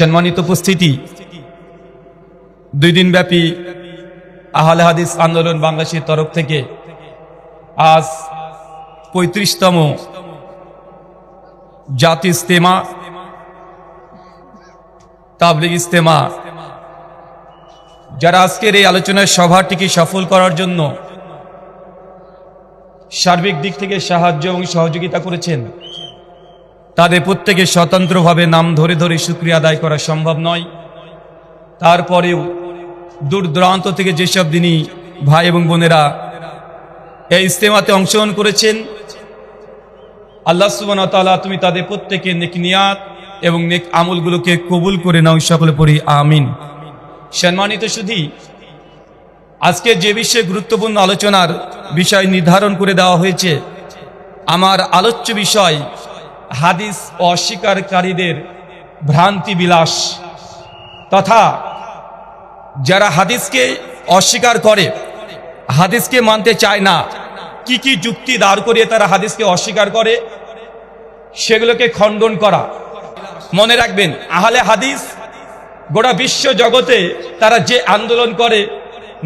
সম্মানিত উপস্থিতি। দুই দিন ব্যাপী আহলে হাদিস আন্দোলন বাংলাদেশের তরফ থেকে আজ পঁয়ত্রিশতম জাতি ইস্তেমা তাবলিগ ইস্তেমা যারা আজকের এই আলোচনার সভাটিকে সফল করার জন্য সার্বিক দিক থেকে সাহায্য এবং সহযোগিতা করেছেন তাদের প্রত্যেকে স্বতন্ত্রভাবে নাম ধরে ধরে শুক্রিয়া আদায় করা সম্ভব নয়। তারপরেও দূর দূরান্ত থেকে যেসব দিনই ভাই এবং বোনেরা এই ইস্তেমাতে অংশগ্রহণ করেছেন, আল্লাহ সুবান তালা তুমি তাদের প্রত্যেকে নেক নিয়াত এবং নেক আমলগুলোকে কবুল করে নাও সকলে পড়ি, আমিন। সম্মানিত শুধু আজকে যে বিষয়ে গুরুত্বপূর্ণ আলোচনার বিষয় নির্ধারণ করে দেওয়া হয়েছে, আমার আলোচ্য বিষয় হাদিস অস্বীকারীদের ভ্রান্তি বিলাস তথা যারা হাদিসকে অস্বীকার করে, হাদিসকে মানতে চায় না, কি কি যুক্তি দাঁড় করিয়ে তারা হাদিসকে অস্বীকার করে, সেগুলোকে খণ্ডন করা। মনে রাখবেন, আহলে হাদিস গোটা বিশ্ব জগতে তারা যে আন্দোলন করে,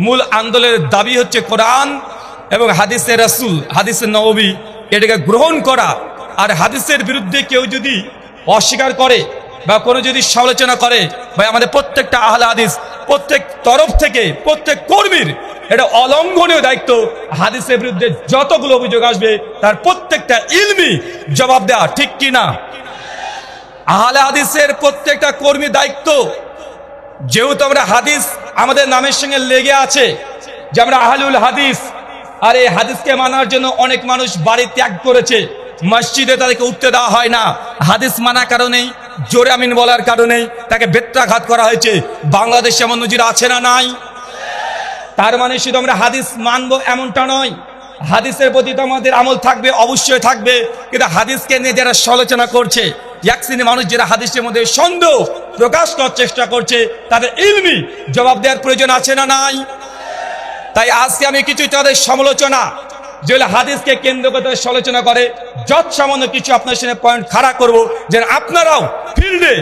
মূল আন্দোলনের দাবি হচ্ছে কোরআন এবং হাদিসের রাসুল, হাদিসের নবী, এটাকে গ্রহণ করা। আর হাদিসের বিরুদ্ধে কেউ যদি অস্বীকার করে বা কোনো যদি সমালোচনা করে, ভাই, আমাদের প্রত্যেকটা আহলে হাদিস, প্রত্যেক তরফ থেকে, প্রত্যেক কর্মীর এটা অলঙ্ঘনীয় দায়িত্ব। হাদিসের বিরুদ্ধে যতগুলো অভিযোগ আসবে, তার প্রত্যেকটা ইলমি জবাব দেওয়া ঠিক কি না আহলে হাদিসের প্রত্যেকটা কর্মী দায়িত্ব, যেহেতু আমরা হাদিস আমাদের নামের সঙ্গে লেগে আছে, যে আমরা আহলুল হাদিস, আর এই হাদিসকে মানার জন্য অনেক মানুষ বাড়ি ত্যাগ করেছে। মসজিদে তাদেরকে উঠতে দেওয়া হয় না। হাদিস মানার কারণেই, জোরে আমিন বলার কারণেই তাকে বেত্রাঘাত করা হয়েছে। বাংলাদেশে এমন নজির আছে না নাই? তার মানে শুধু আমরা হাদিস মানব এমনটা নয়। হাদিসের প্রতি তো আমাদের আমল থাকবে, অবশ্যই থাকবে। কিন্তু হাদিসকে নিয়ে যারা সমালোচনা করছে এক শ্রেণির মানুষ যারা হাদিসের মধ্যে সন্দেহ প্রকাশ করার চেষ্টা করছে, তাদের ইলমি জবাব দেওয়ার প্রয়োজন আছে না নাই? তাই আজকে আমি কিছু তাদের সমালোচনা যেগুলো হাদিসকে কেন্দ্র করে সমালোচনা করে, যত সামান্য কিছু আপনার সামনে পয়েন্ট খাড়া করব, যেন আপনারাও ফিল্ডে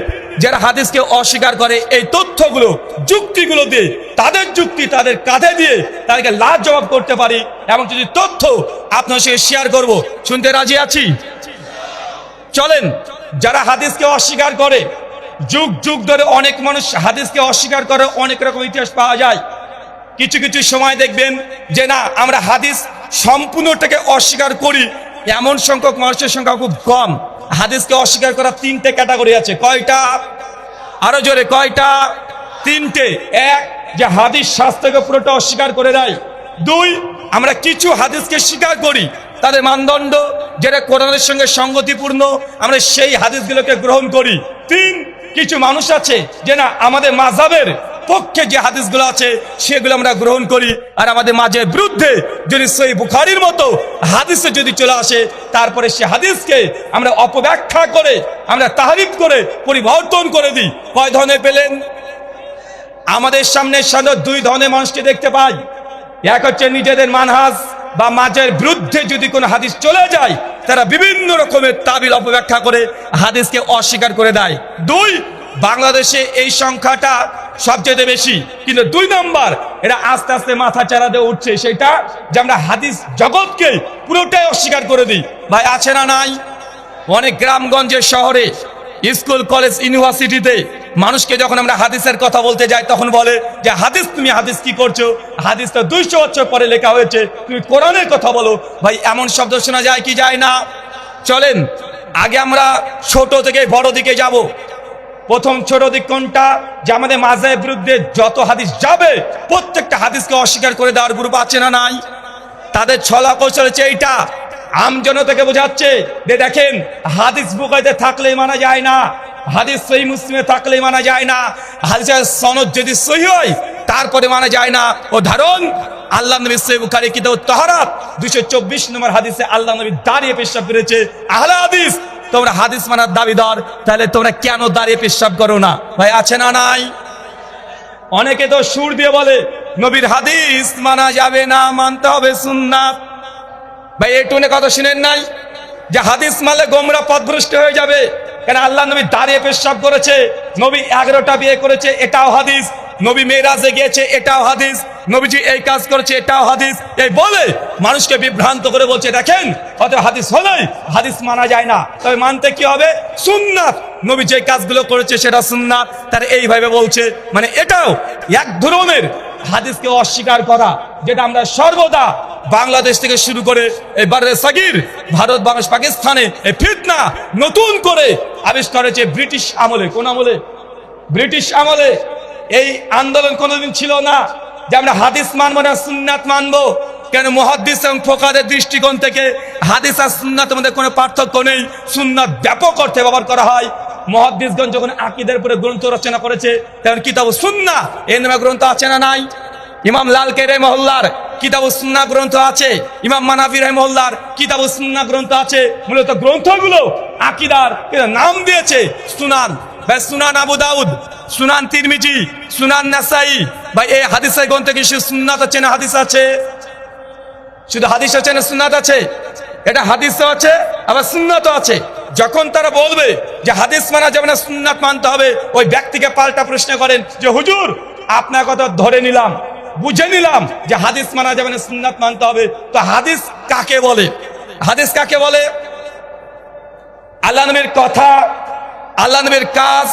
যারা হাদিসকে অস্বীকার করে, এই তথ্যগুলো, যুক্তিগুলো দিয়ে, তাদের যুক্তি, তাদের কাঁধে দিয়ে তাদেরকে লাভ জবাব করতে পারি এমন কিছু তথ্য আপনার সঙ্গে শেয়ার করব, শুনতে রাজি আছি? চলেন, যারা হাদিসকে অস্বীকার করে, যুগ যুগ ধরে অনেক মানুষ হাদিসকে অস্বীকার করে, অনেক রকম ইতিহাস পাওয়া যায়। কিছু কিছু সময় দেখবেন যে না, আমরা হাদিস সম্পূর্ণটাকে অস্বীকার করি। এমন সংখ্যক মানুষের সংখ্যা খুব কম। হাদিসকে অস্বীকার করা তিনটে ক্যাটাগরি আছে। কয়টা? আরও জোরে, কয়টা? তিনটে। এক, যে হাদিস শাস্ত্রকে পুরোটা অস্বীকার করে দেয়। দুই, আমরা কিছু হাদিসকে স্বীকার করি। তাদের মানদণ্ড, যেটা কোরআনের সঙ্গে সঙ্গতিপূর্ণ, আমরা সেই হাদিসগুলোকে গ্রহণ করি। তিন, কিছু মানুষ আছে যে না, আমাদের মাঝাবের পক্ষে যে হাদিসগুলো আছে, সেগুলো আমরা গ্রহণ করি। আর আমাদের মাঝের বিরুদ্ধে যদি সই বুখারির মতো হাদিসে যদি চলে আসে, তারপরে সে হাদিসকে আমরা অপব্যাখ্যা করে, আমরা তাহারিফ করে, পরিবর্তন করে দিই। কয় ধরনের পেলেন? আমাদের সামনে সাধারণত দুই ধরনের মানুষকে দেখতে পাই। এক হচ্ছে নিজেদের মানহাজ বা মাঝের বিরুদ্ধে যদি কোনো হাদিস চলে যায়, তারা বিভিন্ন রকমের তাবিল অপব্যাখ্যা করে হাদিসকে অস্বীকার করে দেয়। দুই, বাংলাদেশে এই সংখ্যাটা সবচেয়ে বেশি। কিন্তু দুই নম্বর, এটা আস্তে আস্তে মাথা চারা দিয়ে উঠছে, সেটা যে আমরা হাদিস জগৎকে পুরোটাই অস্বীকার করে দিই। ভাই, আছে না নাই? অনেক গ্রামগঞ্জের শহরে, স্কুল, কলেজ, ইউনিভার্সিটিতে মানুষকে যখন আমরা হাদিসের কথা বলতে যাই, তখন বলে যে, হাদিস, তুমি হাদিস কি করছ হাদিস তো দুইশো বছর পরে লেখা হয়েছে, তুমি কোরআনের কথা বলো। ভাই, এমন শব্দ শোনা যায় কি যায় না? চলেন, আগে আমরা ছোট থেকে বড় দিকে যাব। প্রথম ছোট দিক কোনটা? যে আমাদের মাঝের বিরুদ্ধে যত হাদিস যাবে, প্রত্যেকটা হাদিসকে অস্বীকার করে দেওয়ার গ্রুপ আছে না নাই? তাদের ছলা কৌশল হচ্ছে এইটা। আম জনতাকে বোঝাচ্ছে যে দেখেন, হাদিস বুকাইতে থাকলে মানা যায় না, হাদিস সহি মুসলিমে থাকলে মানা যায় না, হাদিসের সনদ যদি সহি হয়, তারপরে মানা যায় না। ও ধারণ আল্লাহ নবী বুখারী কিতাব তাহারাত, দুইশো চব্বিশ নম্বর হাদিসে আল্লাহ নবী দাঁড়িয়ে পেশাব করেছে। আহলা হাদিস তোমরা হাদিস মানার দাবিদার, তাহলে তোমরা কেন দাঁড়িয়ে পেশাব করো না? ভাই, আছে না নাই? অনেকে তো সুর দিয়ে বলে, নবীর হাদিস মানা যাবে না, মানতে হবে সুন্নাত। ভাই এটুনে টুনে কথা শুনেন নাই? যে হাদিস মালে গোমরা পথভ্রষ্ট হয়ে যাবে। কেন আল্লাহ নবী দাঁড়িয়ে পেশাব করেছে, নবী এগারোটা বিয়ে করেছে, এটাও হাদিস। নবী মেয়েরাজে গিয়েছে, এটাও হাদিস। নবীজি এই কাজ করেছে, এটাও হাদিস। এই বলে মানুষকে বিভ্রান্ত করে বলছে, দেখেন হয়তো হাদিস হলেই হাদিস মানা যায় না। তবে মানতে কি হবে? সুন্নাত। নবী যে কাজগুলো করেছে সেটা সুন্নাত। তার এইভাবে বলছে মানে এটাও এক ধরনের হাদিসকে অস্বীকার করা, যেটা আমরা সর্বদা বাংলাদেশ থেকে শুরু করে এই বারে সাগির ভারত, বাংলাদেশ, পাকিস্তানে এই ফিতনা নতুন করে আবিষ্কার হয়েছে ব্রিটিশ আমলে। কোন আমলে? ব্রিটিশ আমলে। এই আন্দোলন কোনোদিন ছিল না যে আমরা হাদিস মানবো না, সুন্নাত মানবো। কেন মহাদিস এবং ফোকাদের দৃষ্টিকোণ থেকে হাদিস আর সুন্নাতের মধ্যে কোনো পার্থক্য নেই। সুন্নাত ব্যাপক অর্থে ব্যবহার করা হয়। মহাদিসগঞ্জ যখন আকিদের উপরে গ্রন্থ রচনা করেছে, তখন কিতাব সুন্না এই নামে গ্রন্থ আছে না নাই? ইমাম লাল কেরে মহল্লার কিতাব সুন্না গ্রন্থ আছে, ইমাম মানাফি মহল্লার কিতাব সুন্না গ্রন্থ আছে, মূলত গ্রন্থগুলো আকিদার নাম দিয়েছে সুনান। বা সুনান আবু দাউদ, সুনান তিরমিজি, সুনান নাসাই। বা এই হাদিসের গ্রন্থে কি শুধু সুন্নাত আছে না হাদিস আছে? শুধু হাদিস আছে না সুন্নাত আছে? এটা হাদিসও আছে, আবার সুন্নাতও আছে। যখন তারা বলবে যে হাদিস মানা যাবে না, সুন্নাত মানতে হবে, ওই ব্যক্তিকে পাল্টা প্রশ্ন করেন যে, হুজুর, আপনার কথা ধরে নিলাম। বুঝে নিলাম যে হাদিস মানা যাবে না, সুন্নাত মানতে হবে। তো হাদিস কাকে বলে? হাদিস কাকে বলে? আল্লাহ নবীর কথা, আল্লাহ নবীর কাজ,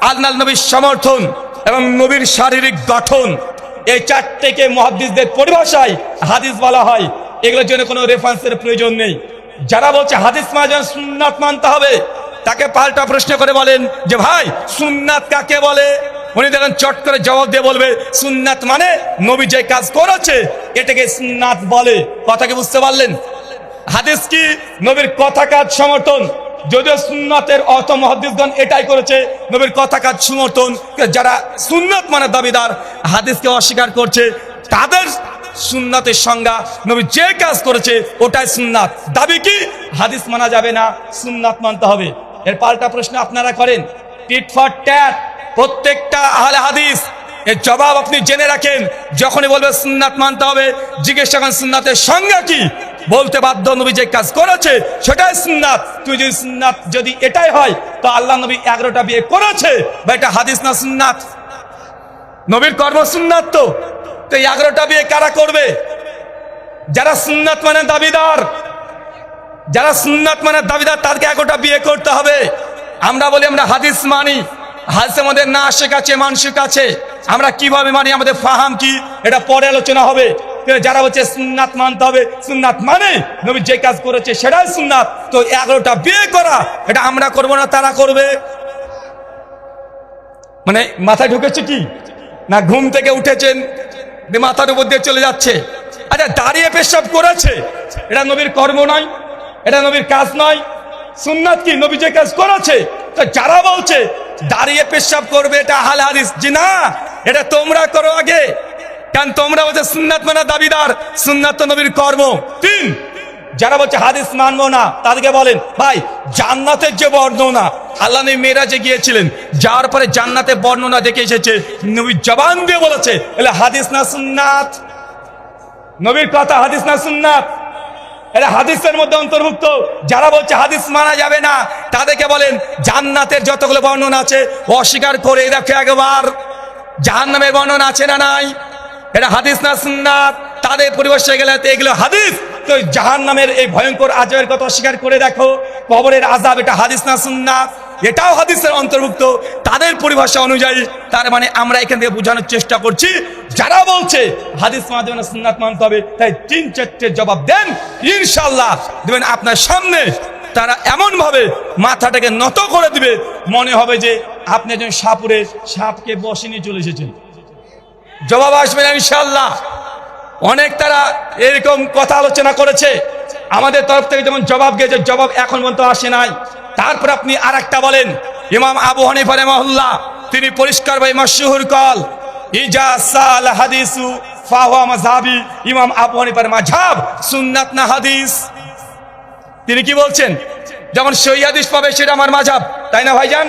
আল্লাহ নবীর সমর্থন এবং নবীর শারীরিক গঠন। এই চারটেকে মহাদিসদের পরিভাষায় হাদিস বলা হয়। এগুলোর জন্য কোনো রেফারেন্সের প্রয়োজন নেই। যারা বলছে হাদিস মানে সুন্নাত মানতে হবে, তাকে পাল্টা প্রশ্ন করে বলেন যে, ভাই, সুন্নাত কাকে বলে? উনি দেখেন চট করে জবাব দিয়ে বলবে, সুন্নাত মানে নবী যে কাজ করেছে, এটাকে সুন্নাত বলে। কথা কি বুঝতে পারলেন? হাদিস কি? নবীর কথা কাজ সমর্থন। যদিও সুন্নাতের অর্থ মহাদিসগণ এটাই করেছে, নবীর কথা কাজ সমর্থন। যারা সুন্নাত মানে দাবিদার, হাদিসকে অস্বীকার করছে, তাদের সুন্নাতের সংজ্ঞা নবী যে কাজ করেছে, ওটাই সুন্নাত। দাবি কি? হাদিস মানা যাবে না, সুন্নাত মানতে হবে। এর পাল্টা প্রশ্ন আপনারা করেন। টিট ফর ট্যাট প্রত্যেকটা আহলে হাদিস, এর জবাব আপনি জেনে রাখেন, যখনই বলবে সুন্নাত মানতে হবে, জিজ্ঞেস করেন সুন্নাতের সংজ্ঞা কি? বলতে বাধ্য নবী যে কাজ করেছে, সেটাই সুন্নাত। তুই যদি সুন্নাত, যদি এটাই হয়, তো আল্লাহ নবী এগারোটা বিয়ে করেছে, বা এটা হাদিস না সুন্নাত? নবীর কর্ম সুন্নাত তো। তো এগারোটা বিয়ে কারা করবে? যারা সুন্নাত মানে দাবিদার, যারা সুন্নাত মানে দাবিদার, তাদেরকে এগারোটা বিয়ে করতে হবে। আমরা বলি আমরা হাদিস মানি। হাদিসের আমাদের না শেখাচ্ছে মানসিক আছে আমরা কীভাবে মানি? আমাদের ফাহাম কি? এটা পরে আলোচনা হবে। যারা বলছে সুন্নাত মানতে হবে, সুন্নাত মানে? নবী যে কাজ করেছে সেটাই সুন্নাত। তো এগারোটা বিয়ে করা, এটা আমরা করব না, তারা করবে। মানে মাথায় ঢুকেছে কি? না ঘুম থেকে উঠেছেন মাথার উপর দিয়ে চলে যাচ্ছে। আচ্ছা দাঁড়িয়ে পেশাব করেছে। এটা নবীর কর্ম নয়, এটা নবীর কাজ নয়। সুন্নাত কি? নবী যে কাজ করেছে। তো যারা বলছে দাঁড়িয়ে পেশাব করবে, এটা হাল হাদিস। জি না, এটা তোমরা করো আগে। কারণ তোমরা বলছে সুন্নাত মানা দাবিদার, সুন্নাত নবীর কর্ম। তিন, যারা বলছে হাদিস মানবো না, তাদেরকে বলেন, ভাই, জান্নাতের যে বর্ণনা, আল্লাহ নবী মেয়েরাজে গিয়েছিলেন যার পরে জান্নাতের বর্ণনা দেখে এসেছে নবী জবান দিয়ে বলেছে, এলে হাদিস না সুন্নাত? নবীর কথা হাদিস না সুন্নাত? এটা হাদিসের মধ্যে অন্তর্ভুক্ত। যারা বলছে হাদিস মানা যাবে না, তাদেরকে বলেন, জান্নাতের যতগুলো বর্ণনা আছে, অস্বীকার করে দেখো একবার। জাহান্নামের বর্ণনা আছে না নাই? এটা হাদিস না সুন্নাত? তাদের পরিবেশে গেলে এগুলো হাদিস। তো জাহান নামের এই ভয়ঙ্কর আজবের কথা অস্বীকার করে দেখো। কবরের আজাব এটা হাদিস না সুন্নাত? এটাও হাদিসের অন্তর্ভুক্ত। তাদের পরিভাষা অনুযায়ী, তার মানে আমরা এখান থেকে বোঝানোর চেষ্টা করছি যারা বলছে হাদিস না, সুন্নাত মানতে হবে, তাই তিন চারটে জবাব দেন ইনশাল্লাহ দেবেন আপনার সামনে, তারা এমন ভাবে মাথাটাকে নত করে দিবে, মনে হবে যে আপনি একজন সাপুরে সাপকে বসে নিয়ে চলে এসেছেন। জবাব আসবে না ইনশাল্লাহ অনেক তারা এরকম কথা আলোচনা করেছে। আমাদের তরফ থেকে যেমন জবাব গেছে, জবাব এখন পর্যন্ত আসে নাই। তারপর আপনি আর বলেন, ইমাম আবু হানিফা মহল্লা তিনি পরিষ্কার ভাই মাসুহুর কল ইজা হাদিসু, ফাহুয়া মাযহাবি, ইমাম আবু হানিফার মাঝহাব সুন্নাত না হাদিস। তিনি কি বলছেন? যখন সই হাদিস পাবে সেটা আমার মাঝহাব তাই না ভাইজান?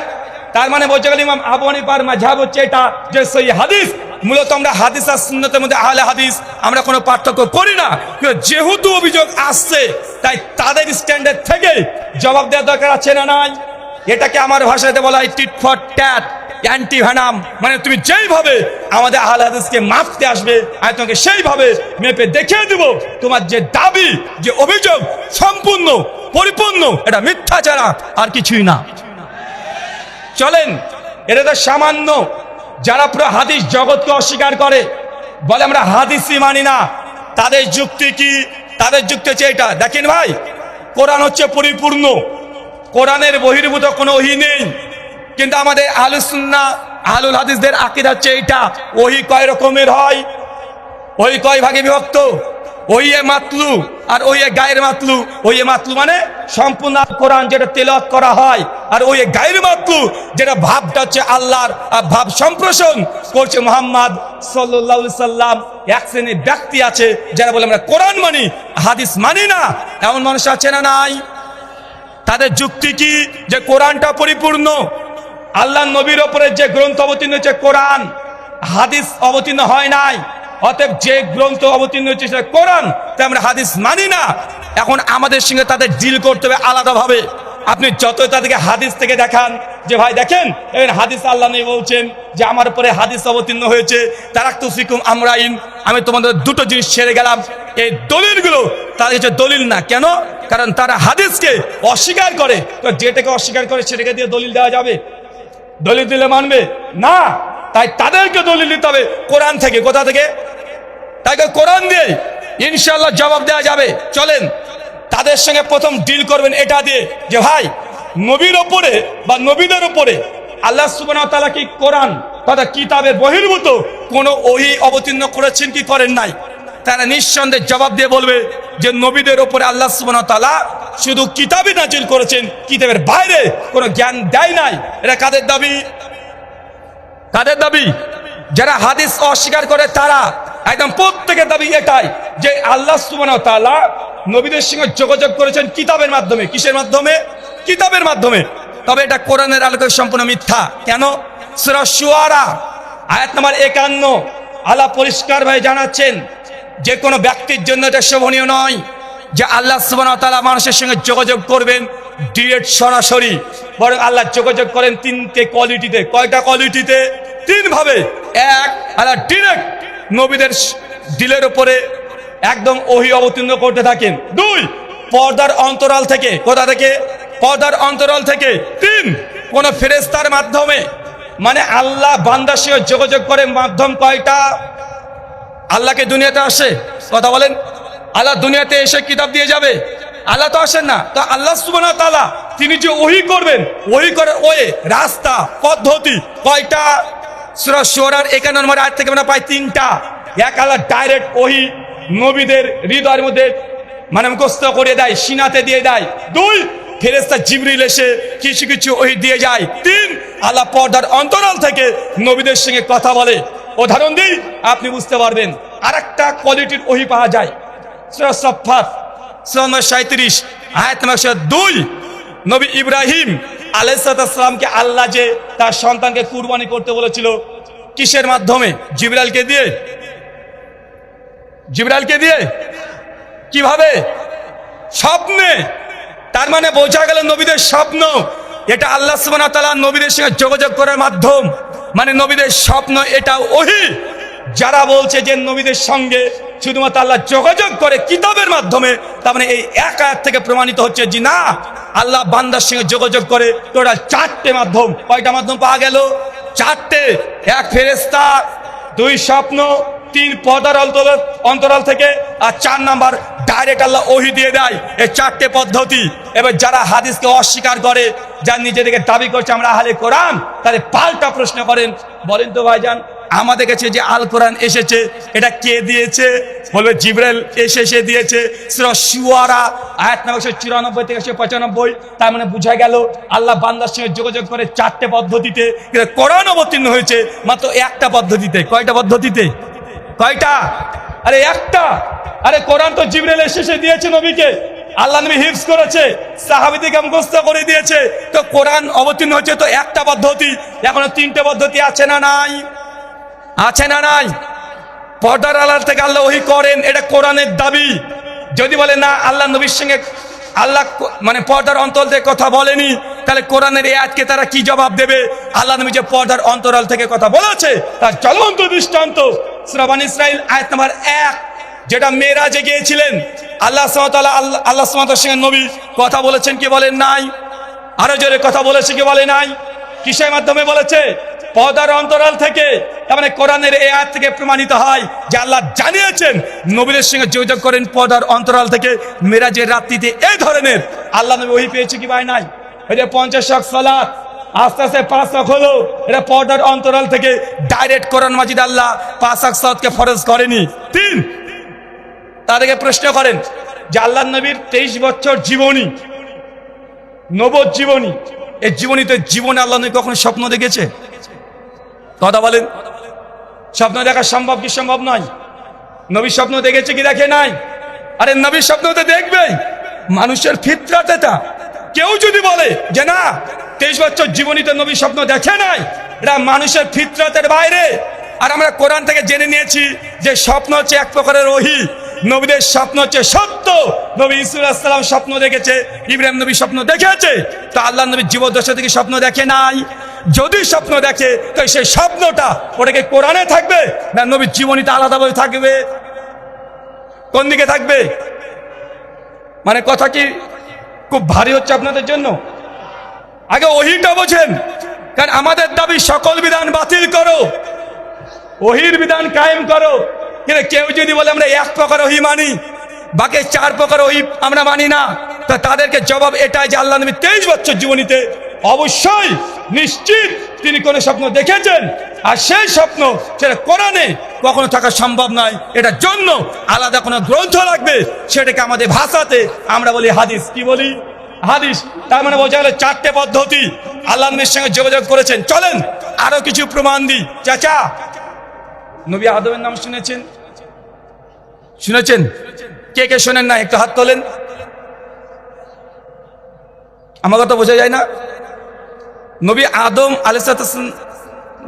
তার মানে বলছে গেল ইমাম আবু হানিফার মাঝহাব হচ্ছে এটা যে সই হাদিস। মূলত আমরা হাদিস আর সুন্নতের মধ্যে আহলে হাদিস, আমরা কোনো পার্থক্য করি না। যেহেতু অভিযোগ আসছে, তাই তাদের স্ট্যান্ডার্ড থেকে জবাব দেওয়ার দরকার আছে না নাই? এটাকে আমার ভাষাতে বলা হয় tit for tat anti venom মানে তুমি যেইভাবে আমাদের আহলে হাদিসকে মাপতে আসবে, আমি তোমাকে সেইভাবে মেপে দেখিয়ে দেব। তোমার যে দাবি, যে অভিযোগ সম্পূর্ণ, পরিপূর্ণ, এটা মিথ্যা ছাড়া আর কিছুই না। চলেন, এটা তো সামান্য, যারা পুরো হাদিস জগৎকে অস্বীকার করে, বলে আমরা হাদিসই মানি না। তাদের যুক্তি কি? তাদের যুক্তি হচ্ছে এটা দেখেন ভাই, কোরআন হচ্ছে পরিপূর্ণ। কোরআনের বহির্ভূত কোনো ওহি নেই। কিন্তু আমাদের আলুসুন্না আলুল হাদিসদের আকিদ হচ্ছে এইটা। ওহি কয় রকমের হয়? ওই কয় ভাগে বিভক্ত? ওই এ মাতলু আর ওই এ গায়ের মাতলু। ওই এ মাতলু মানে সম্পূর্ণ কোরআন যেটা তেলাওয়াত করা হয় আর ওই গায়ের মাতলু যেটা ভাবটা হচ্ছে আল্লাহর আর ভাব সম্প্রসারণ করছে মোহাম্মদ সাল্লাহ সাল্লাম। এক শ্রেণির ব্যক্তি আছে যারা বলে আমরা কোরআন মানি, হাদিস মানি না। এমন মানুষ আছে না নাই? তাদের যুক্তি কি? যে কোরআনটা পরিপূর্ণ। আল্লাহ নবীর ওপরে যে গ্রন্থ অবতীর্ণ হচ্ছে কোরআন, হাদিস অবতীর্ণ হয় নাই। অতএব যে গ্রন্থ অবতীর্ণ হচ্ছে সেটা কোরআন, তাই আমরা হাদিস মানি না। এখন আমাদের সঙ্গে তাদের ডিল করতে হবে আলাদাভাবে। আপনি যত তাদেরকে হাদিস থেকে দেখান, যে ভাই দেখেন এখানে হাদিস আল্লাহ নেই বলছেন যে আমার উপরে হাদিস অবতীর্ণ হয়েছে তারাক্তু ফিকুম আমরাইন, আমি তোমাদের দুটো জিনিস ছেড়ে গেলাম। এই দলিলগুলো তাদের হচ্ছে দলিল না। কেন? কারণ তারা হাদিসকে অস্বীকার করে। তো যেটাকে অস্বীকার করে সেটাকে দিয়ে দলিল দেওয়া যাবে। দলিল দিলে মানবে? না। তাই তাদেরকে দলিল দিতে হবে। কোরআন থেকে। কোথা থেকে? তাকে কোরআন দিয়ে ইনশাল্লাহ জবাব দেওয়া যাবে। চলেন। তাদের সঙ্গে প্রথম ডিল করবেন এটা দিয়ে যে, ভাই, নবীর ওপরে বা নবীদের ওপরে আল্লাহ ওয়া কি কোরআন তথা কিতাবের বহির্ভূত কোনো ওহি অবতীর্ণ করেছেন কি করেন নাই? তারা নিঃসন্দেহে জবাব দিয়ে বলবে যে নবীদের ওপরে আল্লাহ ওয়া শুধু কিতাবই নাজিল করেছেন, কিতাবের বাইরে কোনো জ্ঞান দেয় নাই। এটা কাদের দাবি? কাদের দাবি? যারা হাদিস অস্বীকার করে তারা। একদম প্রত্যেকের দাবি এটাই যে আল্লাহ তাআলা নবীদের সঙ্গে যোগাযোগ করেছেন কিতাবের মাধ্যমে। কিসের মাধ্যমে? কিতাবের মাধ্যমে। তবে এটা কোরআনের আলোকে সম্পূর্ণ মিথ্যা। কেন? সূরা শুআরা, আয়াত নাম্বার একান্ন। আল্লাহ পরিষ্কারভাবে জানাচ্ছেন যে কোনো ব্যক্তির জন্য এটা শোভনীয় নয় যে আল্লাহ তাআলা মানুষের সঙ্গে যোগাযোগ করবেন ডিরেক্ট সরাসরি, বরং আল্লাহ যোগাযোগ করেন তিনটে কোয়ালিটিতে। কয়টা কোয়ালিটিতে? তিন ভাবে। এক, আল্লাহ ডিরেক্ট নবীদের দিলের উপরে একদম ওহি অবতীর্ণ করতে থাকেন। দুই, পর্দার অন্তরাল থেকে। কোথা থেকে? পর্দার অন্তরাল থেকে। তিন, কোন ফেরেস্তার মাধ্যমে। মানে আল্লাহ বান্দার সঙ্গে যোগাযোগ করে মাধ্যম কয়টা? আল্লাহকে দুনিয়াতে আসে? কথা বলেন। আল্লাহ দুনিয়াতে এসে কিতাব দিয়ে যাবে? আল্লাহ তো আসেন না। তো আল্লাহ সুবনা তাআলা তিনি যে ওহি করবেন, ওহি করে ওয়ে রাস্তা, পদ্ধতি কয়টা? সূরা শুরার 51 নম্বর আয়াত থেকে আমরা পাই তিনটা। এক আল্লাহ ডাইরেক্ট ওহি নবীদের হৃদয়ের মধ্যে মানে মুখস্থ করে দেয়, সিনাতে দিয়ে দেয়। দুই ফেরেস্তা জিবরিল এসে কিছু কিছু ওহি দিয়ে যায়। তিন, আল্লাহ পর্দার অন্তরাল থেকে নবীদের সঙ্গে কথা বলে। উদাহরণ দিই আপনি বুঝতে পারবেন আর একটা কোয়ালিটির ওহি পাওয়া যায়। সফাত সাঁত্রিশ আয়াত দুই। নবী ইব্রাহিম আলাইসালামকে আল্লাহ যে তার সন্তানকে কুরবানি করতে বলেছিল, কিসের মাধ্যমে? জিবরালকে দিয়ে। জিবরালকে দিয়ে। কীভাবে? স্বপ্নে। তার মানে বোঝা গেল নবীদের স্বপ্ন। এটা আল্লাহ সুবহানাহু ওয়া তাআলা নবীদের সঙ্গে যোগাযোগ করার মাধ্যম। মানে নবীদের স্বপ্ন এটা ওহি। যারা বলছে যে নবীদের সঙ্গে শুধুমাত্র আল্লাহ যোগাযোগ করে কিতাবের মাধ্যমে, তার মানে এই এক আয়াত থেকে প্রমাণিত হচ্ছে যে না, আল্লাহ বান্দার সঙ্গে যোগাযোগ করে টোটাল চারটে মাধ্যম। কয়টা মাধ্যম পাওয়া গেল? চারটে। এক ফেরেস্তা দুই স্বপ্ন তিন পদার অন্তরাল অন্তরাল থেকে, আর চার নাম্বার ডাইরেক্ট আল্লাহ ওহি দিয়ে দেয়, এই চারটে পদ্ধতি। এবার যারা হাদিসকে অস্বীকার করে, যারা নিজেদেরকে দাবি করছে, আমরা আহলে কোরআন তাহলে পাল্টা প্রশ্ন করেন। বলেন তো ভাইজান, আমাদের কাছে যে আল কোরআন এসেছে, এটা কে দিয়েছে? বলবে জিব্রাইল এসে এসে দিয়েছে। শুআরা আয়াত নম্বর চুরানব্বই থেকে একশো পঁচানব্বই। তার মানে বোঝা গেল, আল্লাহ বান্দার সঙ্গে যোগাযোগ করে চারটে পদ্ধতিতে কোরআন অবতীর্ণ হয়েছে মাত্র একটা পদ্ধতিতে। কয়টা পদ্ধতিতে? কয়টা? আরে একটা। আরে কোরআন তো জিবরেল এসে দিয়েছে নবীকে। আল্লাহ নবী হিফজ করেছে সাহাবিদিকে মুখস্থ করে দিয়েছে। তো কোরআন অবতীর্ণ হচ্ছে তো একটা পদ্ধতি। এখনও তিনটে পদ্ধতি আছে না নাই? আছে না নাই? পর্দার আল্লাহ থেকে আল্লাহ ওহি করেন, এটা কোরআনের দাবি। যদি বলে না, আল্লাহ নবীর সঙ্গে, আল্লাহ মানে পর্দার অন্তর থেকে কথা বলেনি, তাহলে কোরআনের এই আজকে তারা কি জবাব দেবে? আল্লাহ নবী যে পর্দার অন্তরাল থেকে কথা বলেছে, তার চলন্ত দৃষ্টান্ত। শ্রবান ইসরাইল আয়াত নাম্বার এক, যেটা মেয়েরাজে গিয়েছিলেন। আল্লাহ সামতাল্লাহ আল্লাহ আল্লাহ সামতার সঙ্গে নবী কথা বলেছেন, কি বলেন নাই? আরও জোরে কথা বলেছে, কি বলে নাই? কিসের মাধ্যমে বলেছে? পদার অন্তরাল থেকে, তার মানে কোরআনের এই আয়াত থেকে প্রমাণিত হয় যে আল্লাহ জানিয়েছেন, নবীদের সঙ্গে যোগাযোগ করেন পদার অন্তরাল থেকে মেরাজের রাত্রিতে। এই ধরনের আল্লাহ নবী ওই পেয়েছে কি ভাই নাই? ওই যে পঞ্চাশ শখ সালাত আস্তে আস্তে পাঁচ লাখ হলো। এটা পর্দার অন্তরাল থেকে ডাইরেক্ট কোরআন মাজিদ আল্লাহ পাঁচ লাখ সালাতকে ফরজ করেনি। তিন তাদেরকে প্রশ্ন করেন যে আল্লাহ নবীর তেইশ বছর জীবনী নবজীবনী এই জীবনীতে জীবনে আল্লাহ নবী কখনো স্বপ্ন দেখেছে? কথা বলেন। স্বপ্ন দেখা সম্ভব কি সম্ভব নয়? নবী স্বপ্ন দেখেছে কি দেখে নাই? আরে নবী স্বপ্ন তো দেখবেই। মানুষের ফিতরাত এটা কেউ যদি বলে যে না তেইশ বছর জীবনীতে নবী স্বপ্ন দেখে নাই। এটা মানুষের ফিতরাতের বাইরে। আর আমরা কোরআন থেকে জেনে নিয়েছি যে স্বপ্ন হচ্ছে এক প্রকারের ওহি। নবীদের স্বপ্ন হচ্ছে সত্য। নবী ইসুলাম স্বপ্ন দেখেছে, ইব্রাহিম নবী স্বপ্ন দেখেছে। তো আল্লাহ নবী জীবদশা থেকে স্বপ্ন দেখে নাই। যদি স্বপ্ন দেখে, তো সেই স্বপ্নটা ওটাকে কোরআনে থাকবে না নবীর জীবনীতে আলাদাভাবে থাকবে? কোন দিকে থাকবে? মানে কথা কি খুব ভারী হচ্ছে আপনাদের জন্য? আগে ওহিটা বোঝেন। কারণ আমাদের দাবি সকল বিধান বাতিল করো। ওহির বিধান কায়েম করো। কিন্তু কেউ যদি বলে আমরা এক প্রকার ওহি মানি, বাকি চার প্রকার ওহি আমরা মানি না, তা তাদেরকে জবাব এটাই যে আল্লাহ নবী তেইশ বছর জীবনীতে অবশ্যই নিশ্চিত তিনি কোনো স্বপ্ন দেখেছেন। আর সেই স্বপ্ন সেটা কোরআনে কখনো থাকা সম্ভব নয়। এটার জন্য আলাদা কোনো গ্রন্থ লাগবে। সেটাকে আমাদের ভাষাতে আমরা বলি হাদিস। কি বলি? হাদিস, তার মানে বোঝা গেল চারটে পদ্ধতি। আল্লাহ নবীর সঙ্গে যোগাযোগ করেছেন। চলেন, আরও কিছু প্রমাণ দিই। চাচা, নবী আদমের নাম শুনেছেন? শুনেছেন? কে কে শোনেন না? একটু হাত তোলেন। আমার কথা বোঝা যায় না? নবী আদম আলিসাত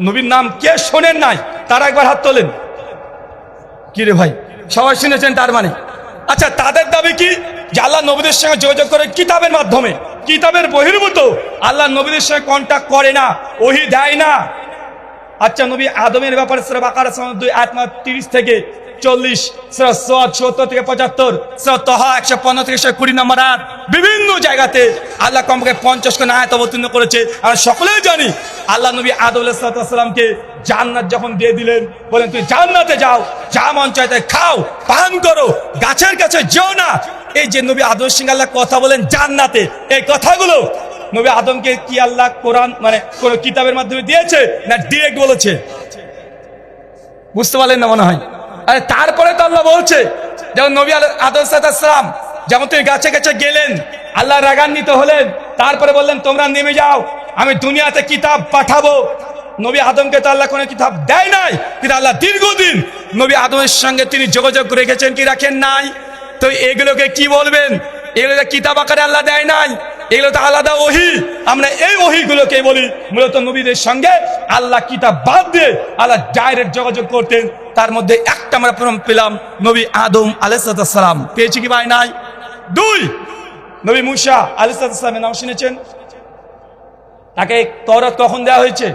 নবীর নাম কে শোনেন নাই? তারা একবার হাত তোলেন। কি রে ভাই? সবাই শুনেছেন তার মানে? আচ্ছা তাদের দাবি কি? যে আল্লাহ নবীদের সঙ্গে যোগাযোগ করে কিতাবের মাধ্যমে, কিতাবের বহির্ভূত, আল্লাহ নবীদের সঙ্গে কন্ট্যাক্ট করে না, ওহি দেয় না। আচ্ছা নবী আদমের ব্যাপারে সুরা বাকার দুই আত্মা তিরিশ থেকে চল্লিশ থেকে পঁচাত্তর একশো পনেরো কুড়ি নম্বর বিভিন্ন জায়গাতে আল্লাহ কমকে পঞ্চাশ অবতীর্ণ করেছে। সকলেই জানি, আল্লাহ নবী জান্নাত যখন দিয়ে দিলেন, বলেন জান্নাতে যাও, যা মন খাও, পান করো, গাছের কাছে যেও না এই যে নবী আদম সিং আল্লাহ কথা বলেন জান্নাতে, এই কথাগুলো নবী আদমকে কি আল্লাহ কোরআন মানে কোন কিতাবের মাধ্যমে দিয়েছে না ডিরেক্ট বলেছে? বুঝতে পারলেন না মনে হয়? আরে তারপরে তো আল্লাহ বলছে, যেমন নবী আদম যেমন তুমি গাছে গাছে গেলেন, আল্লাহ রাগান্বিত হলেন, তারপরে বললেন, তোমরা নেমে যাও, আমি দুনিয়াতে কিতাব পাঠাবো। নবী আদমকে তো আল্লাহ কোনো কিতাব দেয় নাই কিন্তু আল্লাহ দীর্ঘদিন নবী আদমের সঙ্গে তিনি যোগাযোগ রেখেছেন কি রাখেন নাই? তো এগুলোকে কি বলবেন? এগুলো কিতাব আকারে আল্লাহ দেয় নাই। এগুলো তো আলাদা ওহি। আমরা এই ওহিগুলোকে বলি মূলত নবীদের সঙ্গে আল্লাহ কিতাব বাদ দিয়ে আল্লাহ ডাইরেক্ট যোগাযোগ করতেন। তার মধ্যে একটা আমরা প্রমাণ পেলাম নবী আদম আলাইসালাম পেয়েছি কি ভাই নাই? দুই। নবী মুসা আলাইসালামের নাম শুনেছেন? তাকে তরত কখন দেওয়া হয়েছে?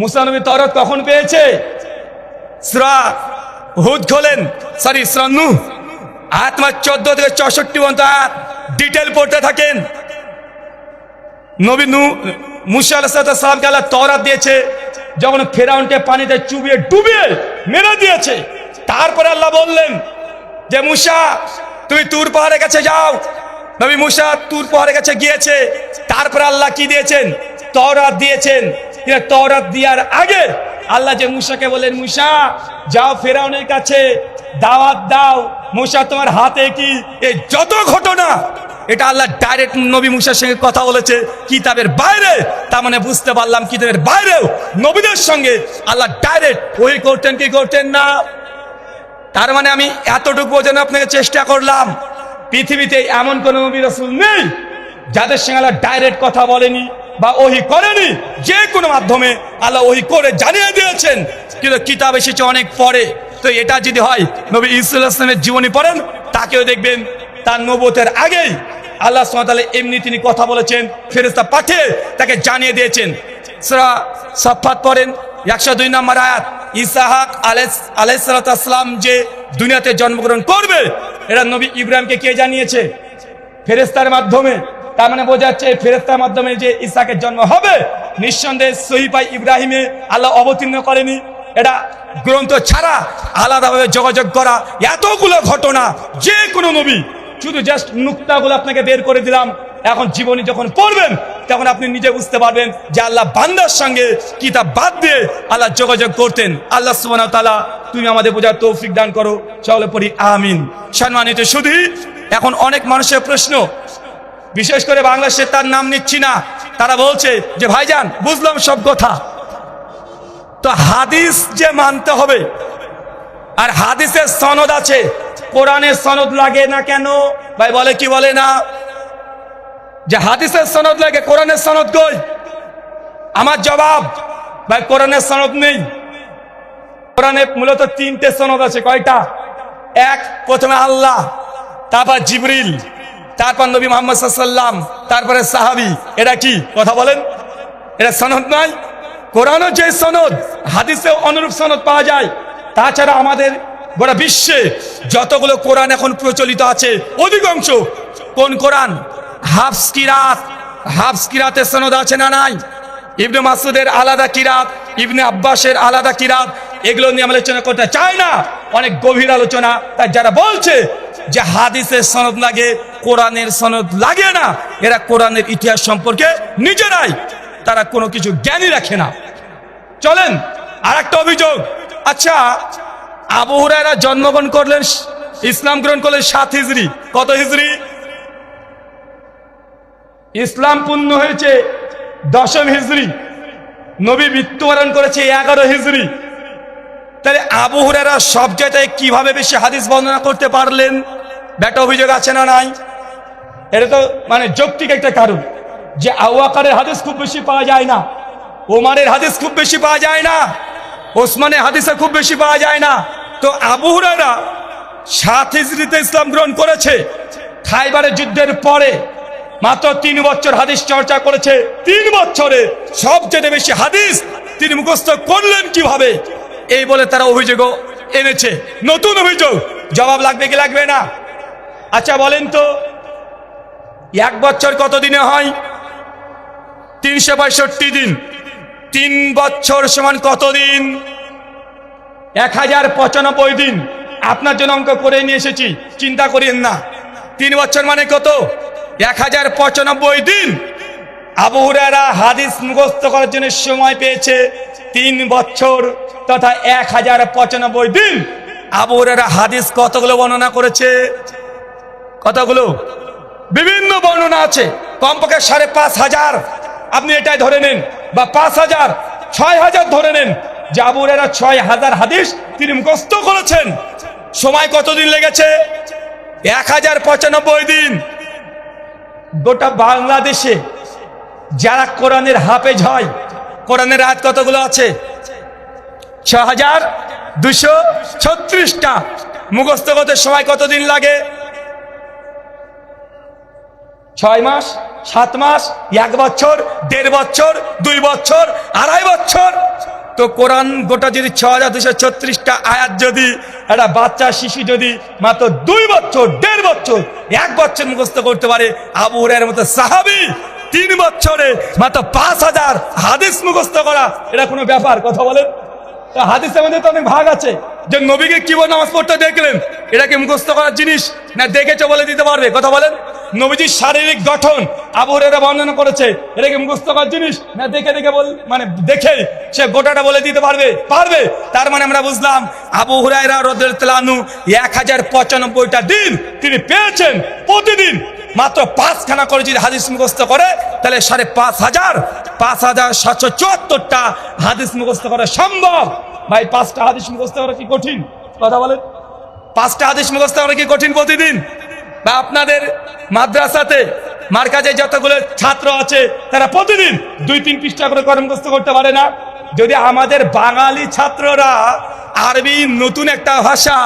মুসা নবী তরত কখন পেয়েছে? শ্রা হুদ খোলেন। সরি শ্রান্নু আত্মা চোদ্দ থেকে চৌষট্টি পর্যন্ত আয়াত ডিটেল পড়তে থাকেন। নবী নু মুসা আলাহামকে আল্লাহ তরাত দিয়েছে, যখন ফেরাউনকে পানিতে চুবিয়ে, ডুবিয়ে মেরে দিয়েছে। তারপরে আল্লাহ বললেন যে, মুসা, তুমি তুর পাহাড়ের কাছে যাও। নবী মুসা তুর পাহাড়ের কাছে গিয়েছে। তারপরে আল্লাহ কি দিয়েছেন? তরাত দিয়েছেন। তরাত দেওয়ার আগে আল্লাহ যে মুসাকে বলেন মুসা, যাও ফেরাউনের কাছে, দাওয়াত দাও। মুসা, তোমার হাতে কি এই যত ঘটনা? এটা আল্লাহ ডাইরেক্ট নবী মুসার সঙ্গে কথা বলেছে, কিতাবের বাইরে। তার মানে বুঝতে পারলাম কিতাবের বাইরেও নবীদের সঙ্গে আল্লাহ ডাইরেক্ট ওই করতেন কি করতেন না। তার মানে আমি এতটুকু বোঝানো আপনাকে চেষ্টা করলাম, পৃথিবীতে এমন কোন নবী রসুল নেই যাদের সঙ্গে আল্লাহ ডাইরেক্ট কথা বলেনি। বা ওহি করেনি, যে কোনো মাধ্যমে আল্লাহ ওহি করে জানিয়ে দিয়েছেন। কিন্তু কিতাব এসেছে অনেক পরে। তো এটা যদি হয়, নবী ইসুল ইসলামের জীবনী পড়েন, তাকেও দেখবেন, তার নবতের আগেই আল্লাহ সালে এমনি তিনি কথা বলেছেন ফেরেস্তা পাঠিয়ে তাকে জানিয়ে দিয়েছেন। সূরা সাফাত পড়েন, একশো দুই নম্বর আয়াত, ইসাহাক আলেস আলাইসালাম যে দুনিয়াতে জন্মগ্রহণ করবে এটা নবী ইব্রাহিমকে কে জানিয়েছে? ফেরেস্তার মাধ্যমে। তার মানে বোঝা যাচ্ছে ফেরেস্তার মাধ্যমে যে ইসাকের জন্ম হবে, নিঃসন্দেহে সহিপাই ইব্রাহিমে আল্লাহ অবতীর্ণ করেনি। এটা গ্রন্থ ছাড়া আলাদাভাবে যোগাযোগ করা এতগুলো ঘটনা, যে কোনো নবী, শুধু জাস্ট নুক্তাগুলো আপনাকে বের করে দিলাম। এখন জীবনী যখন পড়বেন, তখন আপনি নিজে বুঝতে পারবেন যে আল্লাহ বান্দার সঙ্গে কিতাব বাদ দিয়ে আল্লাহ যোগাযোগ করতেন। আল্লাহ সুবাহ তালা তুমি আমাদের বোঝার তৌফিক দান করো। চলে পড়ি আমিন। সম্মানিত শুধু এখন অনেক মানুষের প্রশ্ন বিশেষ করে বাংলাদেশে তার নাম নিচ্ছি না। তারা বলছে যে, ভাইজান, বুঝলাম সব কথা। তো হাদিস যে মানতে হবে, আর হাদিসের সনদ আছে, কোরআনের সনদ লাগে না কেন? ভাই, বলে কি বলে না? যে হাদিসের সনদ লাগে, কোরআনের সনদ কই? আমার জবাব, ভাই, কোরআনের সনদ নেই। কোরআনে মূলত তিনটে সনদ আছে, কয়টা? এক, প্রথমে আল্লাহ, তারপর জিবরিল। তারপর নবী মোহাম্মদ সাল্লাম তারপরে সাহাবি এটা কি? কথা বলেন। এটা সনদ নাই? কোরআনও যে সনদ, হাদিসেও অনুরূপ সনদ পাওয়া যায়। তাছাড়া আমাদের গোটা বিশ্বে যতগুলো কোরআন এখন প্রচলিত আছে, অধিকাংশ কোন কোরআন? হাফস কিরাত হাফস কিরাতের সনদ আছে না নাই? ইবনে মাসুদের আলাদা কিরাত ইবনে আব্বাসের আলাদা কিরাত এগুলো নিয়ে আলোচনা করতে চাই না। অনেক গভীর আলোচনা। তাই যারা বলছে যে হাদিসের সনদ লাগে, কোরআনের সনদ লাগে না, এরা কোরআনের ইতিহাস সম্পর্কে নিজেরাই তারা কোনো কিছু জ্ঞানই রাখে না। চলেন আর একটা অভিযোগ। আচ্ছা আবু জন্মগ্রহণ করলেন, ইসলাম গ্রহণ করলেন সাত হিজড়ি কত হিজড়ি ইসলাম পূর্ণ হয়েছে দশম হিজড়ি নবী মৃত্যুবরণ করেছে এগারো হিজড়ি তাহলে আবু হুরায়রা সব জায়গায় কীভাবে বেশি হাদিস বর্ণনা করতে পারলেন? ব্যাটা অভিযোগ আছে না নাই? এটা তো মানে যৌক্তিক একটা কারণ যে আওয়াকারের হাদিস খুব বেশি পাওয়া যায় না, ওমারের হাদিস খুব বেশি পাওয়া যায় না, ওসমানের হাদিসে খুব বেশি পাওয়া যায় না। তো আবু হুরায়রা সাত হিজড়িতে ইসলাম গ্রহণ করেছে, খাইবারের যুদ্ধের পরে মাত্র তিন বছর হাদিস চর্চা করেছে। তিন বছরে সবচেয়ে বেশি হাদিস তিনি মুখস্থ করলেন কীভাবে? এই বলে তারা অভিযোগ এনেছে। নতুন অভিযোগ। জবাব লাগবে কি লাগবে না? আচ্ছা বলেন তো, এক বছর কত দিনে হয়? তিনশো পঁয়ষট্টি দিন। তিন বছর সমান কত দিন এক হাজার পঁচানব্বই দিন। আপনার জন্য অঙ্ক করে নিয়ে এসেছি, চিন্তা করিয়েন না। তিন বছর মানে কত? এক হাজার পঁচানব্বই দিন। আবু হুরায়রা হাদিস মুখস্থ করার জন্য সময় পেয়েছে তিন বছর। তথা এক হাজার পঁচানব্বই দিন। আবু হুরায়রা হাদিস কতগুলো বর্ণনা করেছে? কতগুলো? বিভিন্ন বর্ণনা আছে। কমপক্ষে সাড়ে পাঁচ হাজার। আপনি এটাই ধরে নেন বা পাঁচ হাজার, ছয় হাজার ধরে নেন যে আবু হুরায়রা ছয় হাজার হাদিস তিনি মুখস্থ করেছেন। সময় কতদিন লেগেছে? এক হাজার পঁচানব্বই দিন। গোটা বাংলাদেশে যারা কোরআনের হাফেজ হয়, কোরআনের আয়াত কতগুলো আছে? ছ হাজার দুশো ছত্রিশটা। মুখস্থ করতে সময় কতদিন লাগে? ছয় মাস, সাত মাস, এক বছর, দেড় বছর, দুই বছর, আড়াই বছর। তো কোরআন গোটা যদি ছ হাজার দুশো ছত্রিশটা আয়াত যদি, একটা বাচ্চা, শিশু যদি মাত্র দুই বছর, দেড় বছর, এক বছর মুখস্থ করতে পারে, আবু হুরায়ের মতো সাহাবি তিন বছরে মাত্র পাঁচ হাজার হাদিস মুখস্থ করা, এটা কোনো ব্যাপার, কথা বলেন। হাদিসের মধ্যে তো অনেক ভাগ আছে যে নবীকে কি নামাজ পড়তে দেখলেন? এটা কি মুখস্থ করার জিনিস? না দেখেছে বলে দিতে পারবে? কথা বলেন। নবীজির শারীরিক গঠন আবহাওয়ারা বর্ণনা করেছে। এটা কি মুখস্থ করার জিনিস? না দেখে দেখে বল মানে দেখে সে গোটাটা বলে দিতে পারবে? পারবে। তার মানে আমরা বুঝলাম, আবু হুরায়রা রদের তেলানু এক হাজার পঁচানব্বইটা দিন তিনি পেয়েছেন। প্রতিদিন মাত্র পাঁচখানা করে যদি হাদিস মুখস্থ করে, তাহলে সাড়ে পাঁচ হাজার পাঁচ হাজার সাতশো চুয়াত্তরটা হাদিস মুখস্থ করা সম্ভব। ভাই, পাঁচটা হাদিস মুখস্থ করা কি কঠিন? কথা বলেন। পাঁচটা হাদিস মুখস্থ করা কি কঠিন প্রতিদিন? বা আপনাদের মাদ্রাসাতে মার্কাজে যতগুলো ছাত্র আছে, তারা প্রতিদিন দুই, তিন পৃষ্ঠা করে করে মুখস্থ করতে পারে না? যদি আমাদের বাঙালি ছাত্ররা আরবি নতুন একটা ভাষা,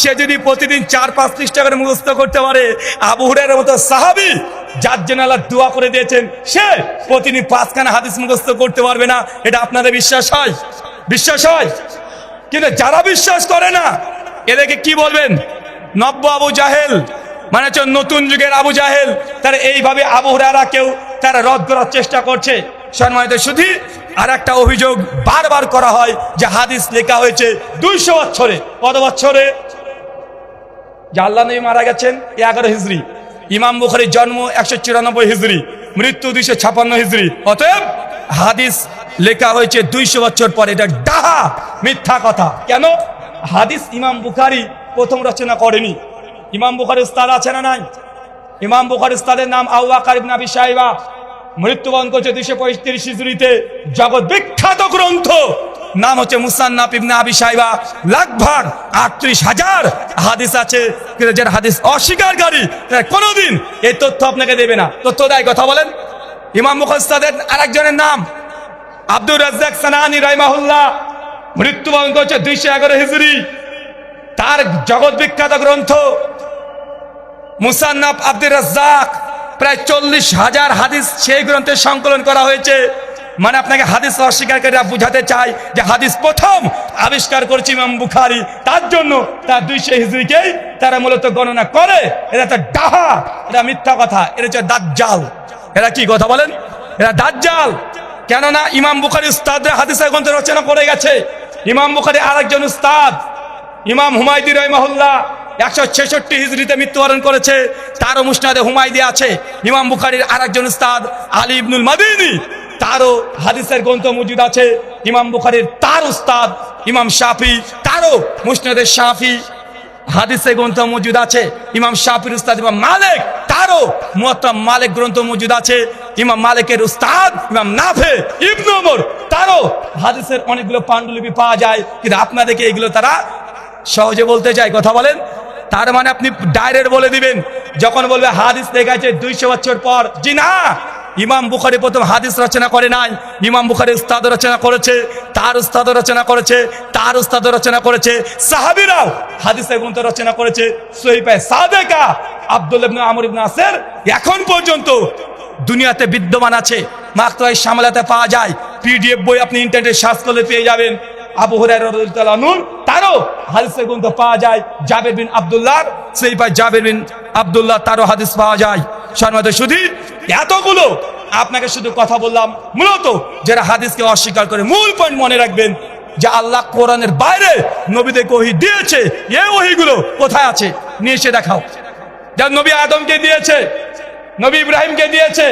সে যদি প্রতিদিন চার পাঁচ পৃষ্ঠা করে মুখস্থ করতে পারে, আবু হুরের মতো সাহাবি যার জন্য আল্লাহ দোয়া করে দিয়েছেন, সে প্রতিদিন পাঁচখানা হাদিস মুখস্থ করতে পারবে না। এটা আপনাদের বিশ্বাস হয়? বিশ্বাস হয়? কিন্তু যারা বিশ্বাস করে না, এদেরকে কি বলবেন? নব্য আবু জাহেল মানে হচ্ছে নতুন যুগের আবু জাহেল, তারা এইভাবে আবু হুরারা কেউ তারা রদ করার চেষ্টা করছে। সম্মানিত শুধু আর একটা অভিযোগ বারবার করা হয় যে হাদিস লেখা হয়েছে দুইশো বছরে। কত বছরে? যে আল্লাহ নবী মারা গেছেন এগারো হিজড়ি ইমাম বুখারির জন্ম একশো চুরানব্বই হিজড়ি মৃত্যু দুইশো ছাপান্ন হিজড়ি অতএব হাদিস লেখা হয়েছে দুইশো বছর পরে। এটা ডাহা, মিথ্যা কথা। কেন? হাদিস ইমাম বুখারি প্রথম রচনা করেনি। ইমাম বুখারি উস্তাদ আছে না নাই? ইমাম বুখারি উস্তাদের নাম আউয়াকার ইবনে আবি সাহেবা মৃত্যুবরণ করছে দুইশো পঁয়ত্রিশ হিজড়িতে জগৎ বিখ্যাত গ্রন্থ। নাম হচ্ছে মুসান্নাফ ইবনে আবি সাহেবা লাগভাগ আটত্রিশ হাজার হাদিস আছে। যার হাদিস অস্বীকারী কোনোদিন এই তথ্য আপনাকে দেবে না। তথ্য দেয় কথা বলেন। ইমাম মুখস্তাদের আরেকজনের নাম আব্দুর রাজ্জাক সানানি রাইমাহুল্লাহ মৃত্যুবরণ করছে দুইশো এগারো হিজুরি তার জগৎ বিখ্যাত গ্রন্থ মুসান্নাফ আব্দুর রাজ্জাক। প্রায় চল্লিশ হাজার হাদিস সেই গ্রন্থে সংকলন করা হয়েছে। মানে আপনাকে হাদিস অস্বীকারীরা বুঝাতে চাই যে হাদিস প্রথম আবিষ্কার করেছে ইমাম বুখারি। তার জন্য তার দুইশো হিজড়িকেই তারা মূলত গণনা করে। এটা তো ডাহা, এটা মিথ্যা কথা এটা হচ্ছে দাজ্জাল। এরা কি কথা বলেন? এরা দাজ্জাল। কেননা ইমাম বুখারি উস্তাদরা হাদিসের গ্রন্থ রচনা করে গেছে। ইমাম বুখারি আরেকজন উস্তাদ, ইমাম হুমায়দি রহমাহুল্লাহ। একশো ছেষট্টি হিজড়িতে মৃত্যুবরণ করেছে। তারও মুসনাদে হুমায়দি আছে। ইমাম বুখারির আরেকজন উস্তাদ আলী ইবনুল মাদিনী, তারও হাদিসের গ্রন্থ মজুদ আছে। ইমাম বুখারির তার উস্তাদ ইমাম শাফি, তারও মুসনাদের শাফি হাদিসে গ্রন্থ মজুদ আছে। ইমাম শাফির উস্তাদ ইমাম মালিক, তারও মুয়াত্তাম মালিক গ্রন্থ মজুদ আছে। ইমাম মালিকের উস্তাদ ইমাম নাফে ইবনু তারও হাদিসের অনেকগুলো পাণ্ডুলিপি পাওয়া যায়। কিন্তু আপনাদেরকে এগুলো তারা সহজে বলতে চাই কথা বলেন তার মানে আপনি ডাইরেক্ট বলে দিবেন, যখন বলবে হাদিস লেখাছে দুইশো বছর পর, জি না, ইমাম বুখারি প্রথম হাদিস রচনা করে নাই, ইমাম বুখারি উস্তাদ রচনা করেছে, তার উস্তাদ রচনা করেছে, তার উস্তাদ রচনা করেছে, সাহাবিরাও হাদিসের গ্রন্থ রচনা করেছে সহিপায় সাদেকা আব্দুল ইবনে আমর ইবনে আসের, এখন পর্যন্ত দুনিয়াতে বিদ্যমান আছে মাত্রায় সামলাতে পাওয়া যায়, পিডিএফ বই আপনি ইন্টারনেটে সার্চ করলে পেয়ে যাবেন, আবু হুরায়রা নূর তারও হাদিসের গ্রন্থ পাওয়া যায়, জাবের বিন আব্দুল্লাহ সেই পায় জাবের বিন আব্দুল্লাহ তারও হাদিস পাওয়া যায়। সম্মানিত শুধু এতগুলো আপনাকে শুধু কথা বললাম, মূলত যারা হাদিসকে অস্বীকার করে মূল পয়েন্ট মনে রাখবেন যে আল্লাহ কোরআনের বাইরে নবীদের ওহি দিয়েছে, এ ওহিগুলো কোথায় আছে? নিয়ে এসে দেখাও। যা নবী আদমকে দিয়েছে, নবী ইব্রাহিমকে দিয়েছে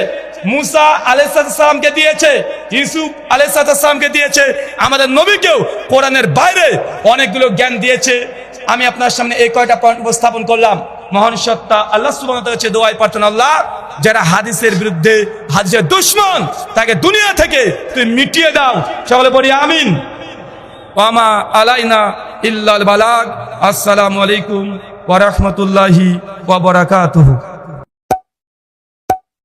মুসা আলাইসালামকে দিয়েছে, ইউসুফ আলাইসালামকে দিয়েছে। আমাদের নবীকেও কোরআনের বাইরে অনেকগুলো জ্ঞান দিয়েছে। আমি আপনার সামনে এই কয়টা পয়েন্ট উপস্থাপন করলাম। মহান সত্তা, আল্লাহ সুবাহ দোয়াই প্রার্থনা আল্লাহ, যারা হাদিসের বিরুদ্ধে, হাদিসের দুশ্মন, তাকে দুনিয়া থেকে তুই মিটিয়ে দাও। সকলে বলি আমিন। ওয়ামা আলাইনা ইল্লাল বালাগ। আসসালামু আলাইকুম ওয়া রাহমাতুল্লাহি ওয়া বারাকাতুহু।